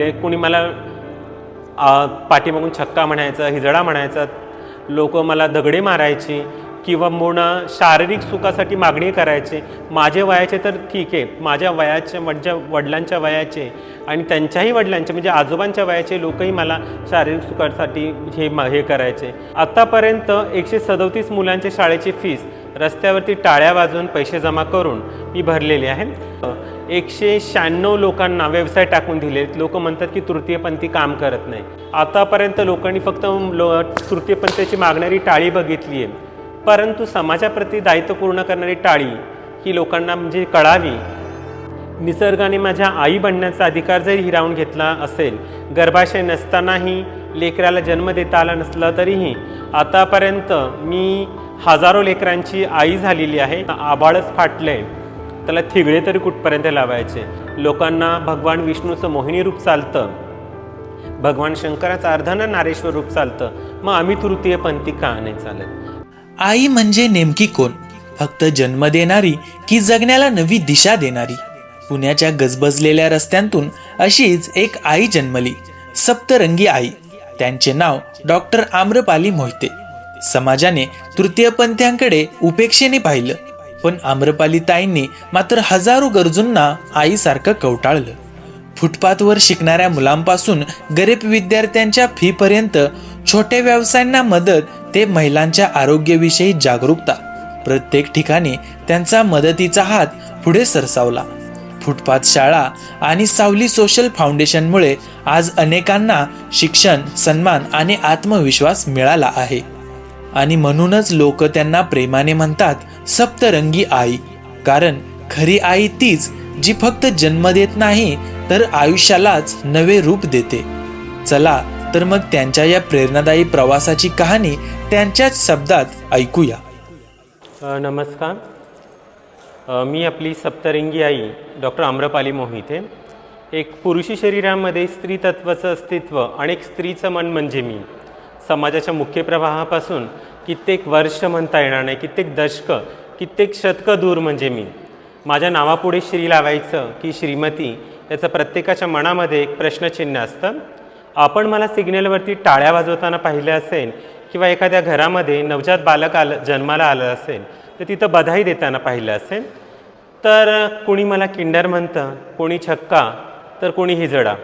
कुणी कोणी मला पाठीमागून छक्का म्हणायचा हिजडा म्हणायचा लोक मला दगडे मारायची किंवा मुण शारीरिक सुखासाठी मागणी करायची. माझे वयाचे तर ठीक आहे. माझ्या वयाच्या माझ्या वडिलांच्या वयाचे आणि त्यांच्याही वडिलांचे म्हणजे आजोबांच्या वयाचे लोकही मला शारीरिक सुखासाठी हे हे करायचे. आत्तापर्यंत एकशे सदोतीस मुलांच्या शाळेची फीस रस्त्यावरती टाळ्या वाजवून पैसे जमा करून मी भरलेले आहे एकशे शहाण्णव लोकांना व्यवसाय टाकून दिले लोक म्हणतात की तृतीयपंथी काम करत नाही. आतापर्यंत लोकांनी फक्त लो तृतीयपंथीची मागणारी टाळी बघितली आहे. परंतु समाजाप्रती दायित्व पूर्ण करणारी टाळी ही लोकांना म्हणजे कळावी. निसर्गाने माझ्या आई बनण्याचा अधिकार जरी हिरावून घेतला असेल गर्भाशय नसतानाही लेकराला जन्म देता आला नसला तरीही आतापर्यंत मी हजारो लेकरांची आई झालेली आहे. आबाळच फाटले त्याला थिगळे तरी कुठपर्यंत लावायचे? लोकांना भगवान विष्णूचं मोहिनी रूप चालतं. भगवान शंकराचं अर्धानं नारेश्वर रूप चालतं. मग आम्ही तृतीयपंथी का नाही चालत? आई म्हणजे नेमकी कोण? फक्त जन्म देणारी की जगण्याला नवी दिशा देणारी? पुण्याच्या गजबजलेल्या रस्त्यांतून अशीच एक आई जन्मली सप्तरंगी आई. त्यांचे नाव डॉक्टर आम्रपाली मोहिते. समाजाने तृतीयपंथ्यांकडे उपेक्षेने पाहिलं. पण आम्रपाली ताईंनी मात्र हजारो गरजूंना आईसारखं कवटाळलं. फुटपाथवर शिकणाऱ्या मुलांपासून गरीब विद्यार्थ्यांच्या फीपर्यंत छोट्या व्यवसायांना मदत ते महिलांच्या आरोग्याविषयी जागरूकता. प्रत्येक ठिकाणी त्यांचा मदतीचा हात पुढे सरसावला. फुटपाथ शाळा आणि सावली सोशल फाउंडेशनमुळे आज अनेकांना शिक्षण सन्मान आणि आत्मविश्वास मिळाला आहे. आणि म्हणूनच लोक त्यांना प्रेमाने म्हणतात सप्तरंगी आई. कारण खरी आई तीच जी फक्त जन्म देत नाही तर आयुष्यालाच नवे रूप देते. चला तर मग त्यांच्या या प्रेरणादायी प्रवासाची कहाणी त्यांच्याच शब्दात ऐकूया. नमस्कार. मी आपली सप्तरंगी आई डॉक्टर आम्रपाली मोहिते. एक पुरुषी शरीरामध्ये स्त्री तत्वाचं अस्तित्व आणि एक स्त्रीचं मन म्हणजे मी. समाजाच्या मुख्य प्रवाहापासून कित्येक वर्ष म्हणता येणार नाही कित्येक दशकं कित्येक शतकं दूर म्हणजे मी. माझ्या नावापुढे श्री लावायचं की श्रीमती याचं प्रत्येकाच्या मनामध्ये एक प्रश्नचिन्ह असतं. आपण मला सिग्नलवरती टाळ्या वाजवताना पाहिलं असेल किंवा एखाद्या घरामध्ये नवजात बालक आलं जन्माला आलं असेल तर तिथं बधाई देताना पाहिलं असेल. तर कोणी मला किंडर म्हणतं कोणी छक्का तर कोणी हिजडा.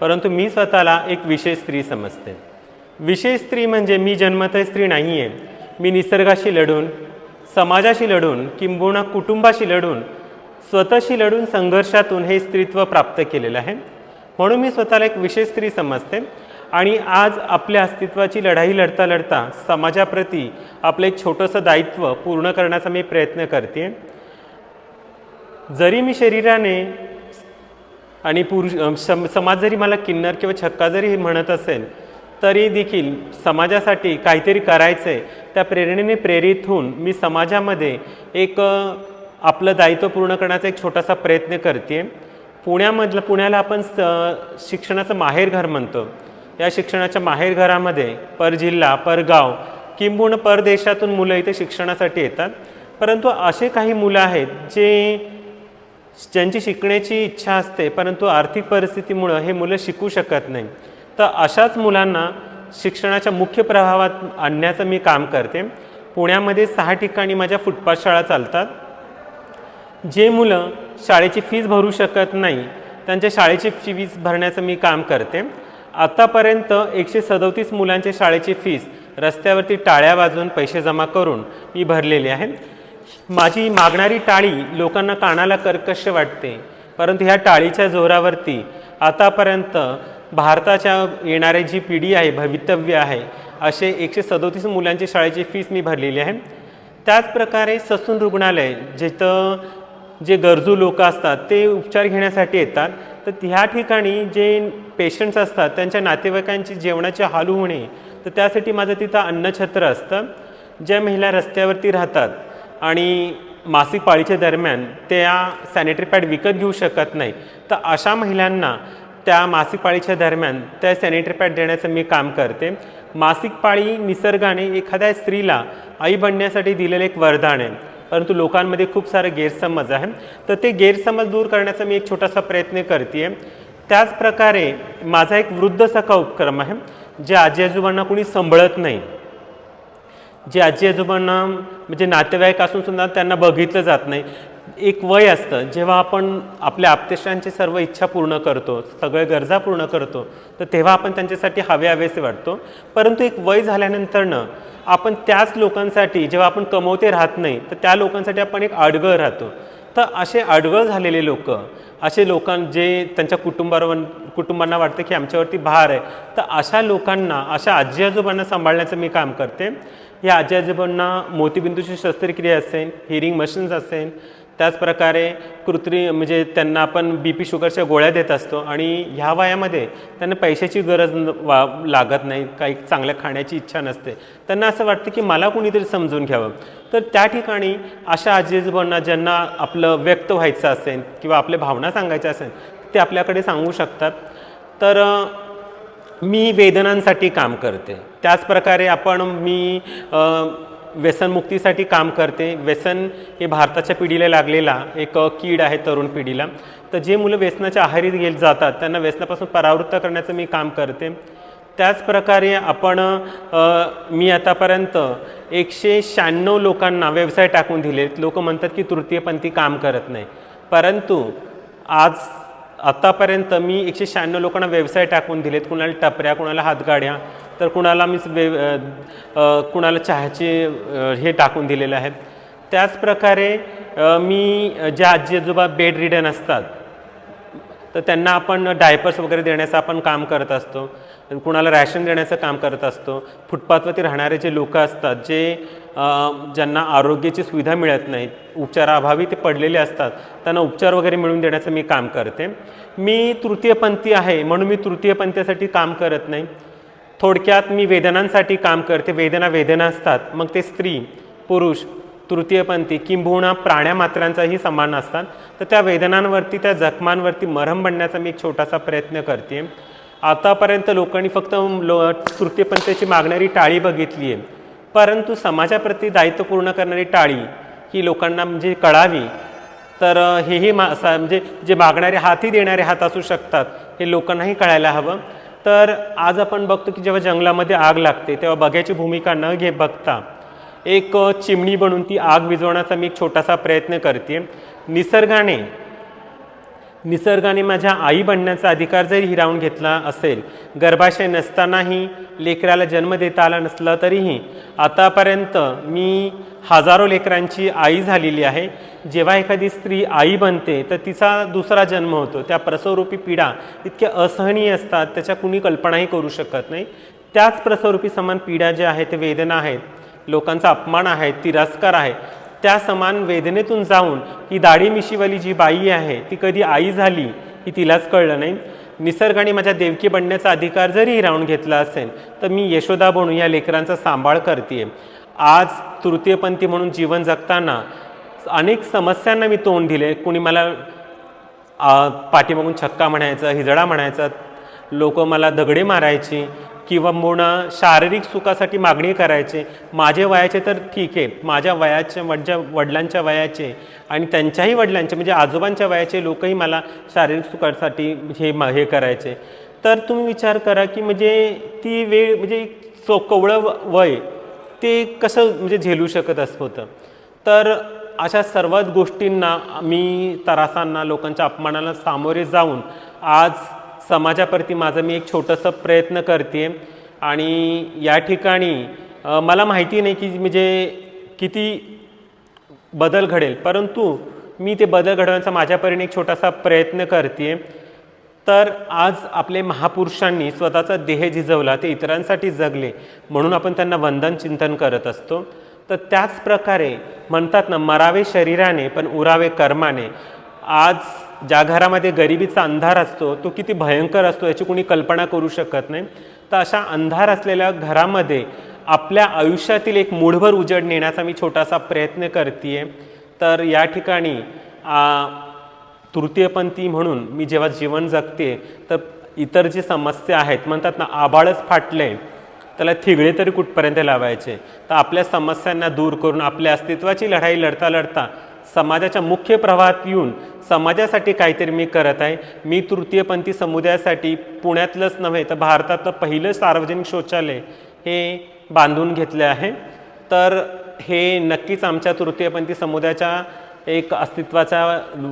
परंतु मी स्वतःला एक विशेष स्त्री समजते. विशेष स्त्री म्हणजे मी जन्मतः स्त्री नाही आहे मी निसर्गाशी लढून समाजाशी लढून किंबहुना कुटुंबाशी लढून स्वतःशी लढून संघर्षातून हे स्त्रीत्व प्राप्त केलेलं आहे. म्हणून मी स्वतःला एक विशेष स्त्री समजते. आणि आज आपल्या अस्तित्वाची लढाई लढता लढता समाजाप्रती आपलं एक छोटंसं दायित्व पूर्ण करण्याचा मी प्रयत्न करते जरी मी शरीराने आणि पुरुष समाज जरी मला किन्नर किंवा छक्का जरी म्हणत असेल तरी देखील समाजासाठी काहीतरी करायचं आहे त्या प्रेरणेने प्रेरित होऊन मी समाजामध्ये एक आपलं दायित्व पूर्ण करण्याचा एक छोटासा प्रयत्न करते पुण्यामधलं पुण्याला आपण स शिक्षणाचं माहेरघर म्हणतो. या शिक्षणाच्या माहेरघरामध्ये पर जिल्हा पर गाव किंबहुना परदेशातून मुलं इथे शिक्षणासाठी येतात. परंतु असे काही मुलं आहेत जे ज्यांची शिकण्याची इच्छा असते परंतु आर्थिक परिस्थितीमुळं हे मुलं शिकू शकत नाही. तर अशाच मुलांना शिक्षणाच्या मुख्य प्रभावात आणण्याचं मी काम करते. पुण्यामध्ये सहा ठिकाणी माझ्या फुटपाथ शाळा चालतात. जे मुलं शाळेची फीज भरू शकत नाही त्यांच्या शाळेची फीज भरण्याचं मी काम करते. आत्तापर्यंत एकशे सदोतीस मुलांच्या शाळेची फीज रस्त्यावरती टाळ्या वाजवून पैसे जमा करून मी भरलेली आहे माझी मागणारी टाळी लोकांना कानाला कर्कश वाटते परंतु ह्या टाळीच्या जोरावरती आतापर्यंत भारताच्या येणारी जी पिढी आहे भवितव्य आहे असे एकशे सदोतीस मुलांची शाळेची फीस मी भरलेली आहे. त्याचप्रकारे ससून रुग्णालय जिथं जे गरजू लोक असतात ते उपचार घेण्यासाठी येतात. तर ह्या ठिकाणी जे पेशंट्स असतात त्यांच्या नातेवाईकांची जेवणाचे हालू होणे तर त्यासाठी माझं तिथं अन्नछत्र असतं. ज्या महिला रस्त्यावरती राहतात आणि मासिक पाळीच्या दरम्यान त्या सॅनिटरी पॅड विकत घेऊ शकत नाही तर अशा महिलांना त्या मासिक पाळीच्या दरम्यान त्या सॅनिटरी पॅड देण्याचं मी काम करते. मासिक पाळी निसर्गाने एखाद्या स्त्रीला आई बनण्यासाठी दिलेलं एक वरदान आहे. परंतु लोकांमध्ये खूप सारं गैरसमज आहे. तर ते गैरसमज दूर करण्याचा मी एक छोटासा प्रयत्न करते त्याच प्रकारे माझा एक वृद्ध सखा उपक्रम आहे जे आजी आजोबांना कुणी सांभाळत नाही. जे आजी आजोबांना म्हणजे नातेवाईक असून सुद्धा त्यांना बघितलं जात नाही. एक वय असतं. जेव्हा आपण आपल्या आपतेष्टांची सर्व इच्छा पूर्ण करतो सगळ्या गरजा पूर्ण करतो तर तेव्हा आपण त्यांच्यासाठी हवे हवेसे वाटतो. परंतु एक वय झाल्यानंतरनं आपण त्याच लोकांसाठी जेव्हा आपण कमवते राहत नाही तर त्या लोकांसाठी आपण एक अडगळ राहतो. तर असे अडगळ झालेले लोक असे लोकां जे त्यांच्या कुटुंबावर कुटुंबांना वाटतं की आमच्यावरती भार आहे तर अशा लोकांना अशा आजी आजोबांना सांभाळण्याचं मी काम करते. या आजी आजोबांना मोतीबिंदूची शस्त्रक्रिया असेल हिरिंग मशीन्स असेल त्याचप्रकारे कृत्रिम म्हणजे त्यांना आपण बी पी शुगरच्या गोळ्या देत असतो आणि ह्या वयामध्ये त्यांना पैशाची गरज वा लागत नाही काही चांगल्या खाण्याची इच्छा नसते. त्यांना असं वाटतं की मला कुणीतरी समजून घ्यावं. तर त्या ठिकाणी अशा आजी आजोबांना ज्यांना आपलं व्यक्त व्हायचं असेल किंवा आपल्या भावना सांगायच्या असेल ते आपल्याकडे सांगू शकतात. तर मी वेदनांसाठी काम करते. त्याचप्रकारे आपण मी व्यसनमुक्तीसाठी काम करते. व्यसन हे भारताच्या पिढीला लागलेला एक कीड आहे तरुण पिढीला. तर जे मुलं व्यसनाच्या आहारी गेले जातात त्यांना व्यसनापासून परावृत्त करण्याचं मी काम करते. त्याचप्रकारे आपण मी आतापर्यंत एकशे शहाण्णव लोकांना व्यवसाय टाकून दिलेत. लोक म्हणतात की तृतीयपंथी काम करत नाही. परंतु आज आत्तापर्यंत मी एकशे शहाण्णव लोकांना व्यवसाय टाकून दिलेत. कुणाला टपऱ्या कुणाला हातगाड्या तर कुणाला मी वे कुणाला चहाचे हे टाकून दिलेलं आहेत. त्याचप्रकारे मी ज्या आजी आजोबा बेड रिडन असतात तर त्यांना आपण डायपर्स वगैरे देण्याचं आपण काम करत असतो. कुणाला रॅशन देण्याचं काम करत असतो. फुटपाथवरती राहणारे जे लोक असतात जे ज्यांना आरोग्याची सुविधा मिळत नाहीत उपचाराअभावी ते पडलेले असतात त्यांना उपचार वगैरे मिळवून देण्याचं मी काम करते. मी तृतीयपंथी आहे म्हणून मी तृतीयपंथीसाठी काम करत नाही. थोडक्यात मी वेदनांसाठी काम करते. वेदना वेदना असतात. मग ते स्त्री पुरुष तृतीयपंथी किंबहुना प्राण्यामात्रांचाही समान असतात. तर त्या वेदनांवरती त्या जखमांवरती मरहम बनण्याचा मी एक छोटासा प्रयत्न करते आतापर्यंत लोकांनी फक्त लो तृतीयपंथीची मागणारी टाळी बघितली आहे. परंतु समाजाप्रती दायित्व पूर्ण करणारी टाळी ही लोकांना म्हणजे कळावी. तर हेही मा म्हणजे जे मागणारे हातही देणारे हात असू शकतात हे लोकांनाही कळायला हवं. तर आज आपण बघतो की जेव्हा जंगलामध्ये आग लागते तेव्हा बघ्याची भूमिका न घे बघता एक चिमणी बनून ती आग विझवण्याचा मी एक छोटासा प्रयत्न करते निसर्गाने निसर्गाने माझ्या आई बनण्याचा अधिकार जरी हिरावून घेतला असेल गर्भाशय नसतानाही लेकराला जन्म देता आला नसला तरीही आतापर्यंत मी हजारो लेकरांची आई झालेली आहे. जेव्हा एखादी स्त्री आई बनते तर तिचा दुसरा जन्म होतो. त्या प्रसवरूपी पीडा इतक्या असहनीय असतात त्याच्या कुणी कल्पनाही करू शकत नाही. त्याच प्रसवरूपी समान पीडा ज्या आहेत ते वेदना आहेत. लोकांचा अपमान आहे तिरस्कार आहे. त्या समान वेदनेतून जाऊन ही दाढी मिशीवाली जी बाई आहे ती कधी आई झाली ही तिलाच कळलं नाही. निसर्गाने माझ्या देवकी बनण्याचा अधिकार जरी हिरावून घेतला असेल तर मी यशोदा बनून या लेकरांचा सांभाळ करते आज तृतीयपंथी म्हणून जीवन जगताना अनेक समस्यांना मी तोंड दिले. कुणी मला पाठीमागून छक्का म्हणायचा हिजडा म्हणायचा लोक मला दगडे मारायची किंवा मुणा शारीरिक सुखासाठी मागणी करायचे. माझे वयाचे तर ठीक आहे. माझ्या वयाच्या माझ्या वडिलांच्या वयाचे आणि त्यांच्याही वडिलांचे म्हणजे आजोबांच्या वयाचे लोकही मला शारीरिक सुखासाठी हे मा हे करायचे. तर तुम्ही विचार करा की म्हणजे ती वेळ म्हणजे सो कवळं व- वय ते कसं म्हणजे झेलू शकत असं होतं तर अशा सर्वच गोष्टींना मी त्रासांना लोकांच्या अपमानाला सामोरे जाऊन आज समाजाप्रती माझं मी एक छोटंसं प्रयत्न करते आणि या ठिकाणी मला माहिती नाही की म्हणजे किती बदल घडेल. परंतु मी ते बदल घडवण्याचा माझ्या परीने एक छोटासा प्रयत्न करते तर आज आपले महापुरुषांनी स्वतःचा देह झिजवला ते इतरांसाठी जगले म्हणून आपण त्यांना वंदन चिंतन करत असतो. तर त्याच प्रकारे म्हणतात ना मरावे शरीराने पण उरावे कर्माने. आज ज्या घरामध्ये गरिबीचा अंधार असतो तो किती भयंकर असतो याची कोणी कल्पना करू शकत नाही. तर अशा अंधार असलेल्या घरामध्ये आपल्या आयुष्यातील एक मूढभर उजड नेण्याचा मी छोटासा प्रयत्न करते तर या ठिकाणी तृतीयपंथी म्हणून मी जेव्हा जीवन जगते तर इतर जी समस्या आहेत म्हणतात ना आबाळच फाटले त्याला थिगळे तरी कुठपर्यंत लावायचे? तर आपल्या समस्यांना दूर करून आपल्या अस्तित्वाची लढाई लढता लढता समाजाच्या मुख्य प्रवाहात येऊन समाजासाठी काहीतरी मी करत आहे. मी तृतीयपंथी समुदायासाठी पुण्यातलंच नव्हे तर भारतातलं पहिलं सार्वजनिक शौचालय हे बांधून घेतले आहे. तर हे नक्कीच आमच्या तृतीयपंथी समुदायाच्या एक अस्तित्वाचा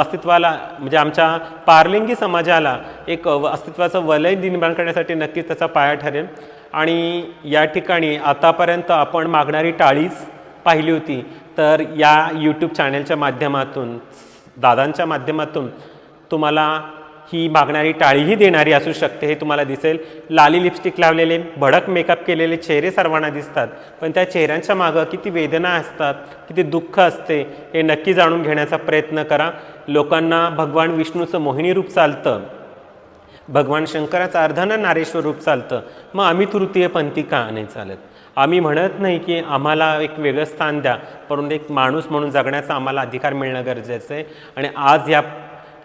अस्तित्वाला म्हणजे आमच्या पारलिंगी समाजाला एक अस्तित्वाचं वलय निर्माण करण्यासाठी नक्कीच त्याचा पाया ठरेल. आणि या ठिकाणी आतापर्यंत आपण मागणारी टाळीच पाहिली होती. तर या यूट्यूब चॅनलच्या माध्यमातून दादांच्या माध्यमातून तुम्हाला ही मागणारी टाळीही देणारी असू शकते हे तुम्हाला दिसेल. लाली लिपस्टिक लावलेले भडक मेकअप केलेले चेहरे सर्वांना दिसतात पण त्या चेहऱ्यांच्या मागं किती वेदना असतात किती दुःख असते हे नक्की जाणून घेण्याचा प्रयत्न करा. लोकांना भगवान विष्णूचं मोहिनी रूप चालतं भगवान शंकराचं अर्धना नारेश्वर रूप चालतं. मग आम्ही तृतीयपंथी का नाही चालत आम्ही म्हणत नाही की आम्हाला एक वेगळं स्थान द्या परंतु एक माणूस म्हणून जगण्याचा आम्हाला अधिकार मिळणं गरजेचं आहे. आणि आज या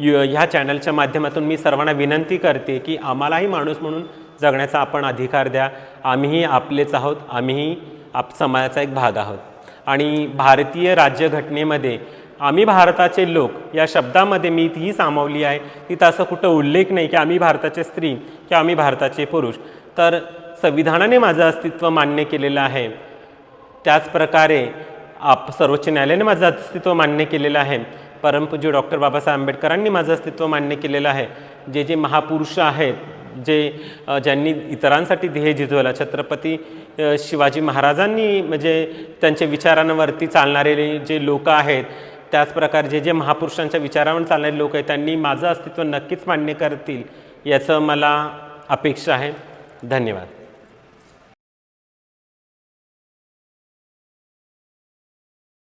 ह्या चॅनलच्या माध्यमातून मी सर्वांना विनंती करते की आम्हालाही माणूस म्हणून जगण्याचा आपण अधिकार द्या. आम्हीही आपलेच आहोत आम्हीही आप समाजाचा एक भाग आहोत. आणि भारतीय राज्यघटनेमध्ये आम्ही भारताचे लोक या शब्दामध्ये मी ही सामावली आहे तिथं असं कुठं उल्लेख नाही की आम्ही भारताचे स्त्री किंवा आम्ही भारताचे पुरुष. तर संविधानाने माझं अस्तित्व मान्य केलेलं आहे. त्याचप्रकारे आप सर्वोच्च न्यायालयाने माझं अस्तित्व मान्य केलेलं आहे. परमपूज्य डॉक्टर बाबासाहेब आंबेडकरांनी माझं अस्तित्व मान्य केलेलं आहे. जे जे महापुरुष आहेत जे ज्यांनी इतरांसाठी ध्येय झिजवला छत्रपती शिवाजी महाराजांनी म्हणजे त्यांच्या विचारांवरती चालणारे जे लोक आहेत त्याचप्रकारे जे जे महापुरुषांच्या विचारावर चालणारे लोक आहेत त्यांनी माझं अस्तित्व नक्कीच मान्य करतील याचं मला अपेक्षा आहे. धन्यवाद.